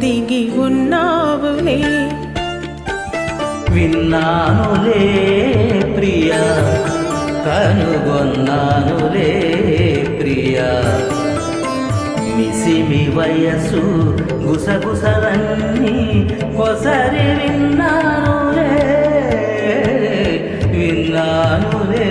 దిగి ఉన్నావు విన్నాను రే ప్రియా కనుగొన్నాను రే ప్రియా. మిసిమి వయస్సు గుసగుసలన్నీ కొసరి విన్నానులే విన్నానులే